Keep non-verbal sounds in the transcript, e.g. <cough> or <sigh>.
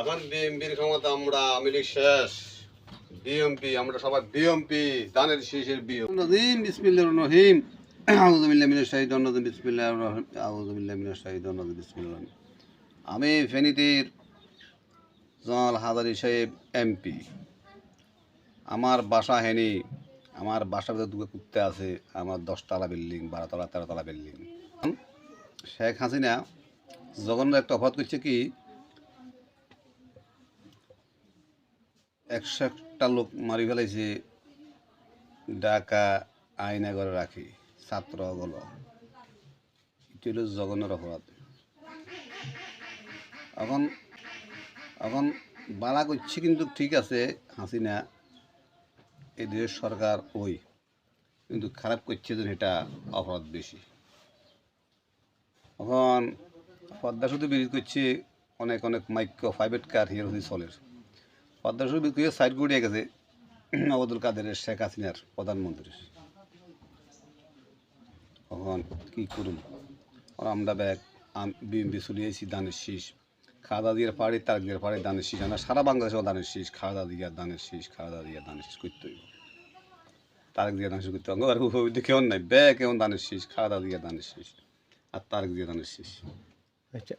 এখন বিএমপির ক্ষমতা আমরা আমিলি শেষ। বিএমপি আমরা সবাই বিএমপি দানের শীষের বিএম রহিম বিসমিল্লাহির রহিম। আউযু বিল্লাহি মিনাশ রাজিম বিসমিল্লাহির রহমানির রহিম আউযু বিল্লাহি মিনাশ শাইতানির রাজিম বিসমিল্লাহির রহিম। আমি ফেনীতের জল হাজারি সাহেব এমপি। আমার বাসা হেনি, আমার বাসার ভিতরে দুটো কুত্তে আছে। আমার দশতলা বিল্ডিং, বারোতলা, তেরোতলা বিল্ডিং। শেখ হাসিনা জঘন্য একটা অপরাধ করছে কি? একশো একটা লোক মারি ফেলাইছে ডাকা আয়না করে রাখি ছাত্রগুলো এটি হলো জঘন্যের অপরাধ। এখন এখন বালা করছে কিন্তু ঠিক আছে, হাসিনা এই দেশের সরকার ওই, কিন্তু খারাপ করছে যে এটা অপরাধ বেশি। এখন পদ্মা শুধু বিক্রি করছে অনেক অনেক মাইক্রো প্রাইভেট কার হিয়ার হচ্ছে চলের। পদ্মা শুধু বিক্রি সাইড গড়িয়ে গেছে <clears throat> আবদুল কাদেরের, শেখ হাসিনার প্রধানমন্ত্রীর। এখন কি করুন? আমরা ব্যাগ বিএমপি চলিয়েছি দানের শীষ। খাওয়া দিয়ে পাড়ি, তার দিয়ে পাড়ে দানের শীষ। আমরা সারা বাংলাদেশেও দানের শীষ খাওয়া দিয়া দানের শীষ খাওয়া দিয়া দানের শীষ করতে হইব তারেক দিয়ে দানের শীষ করতে হবে। আর কেমন নাই। ব্যাগ কেমন দানের শীষ খাওয়া দিয়া দানের শীষ। আর তারেক দিয়ে দানের শীষ। Echa.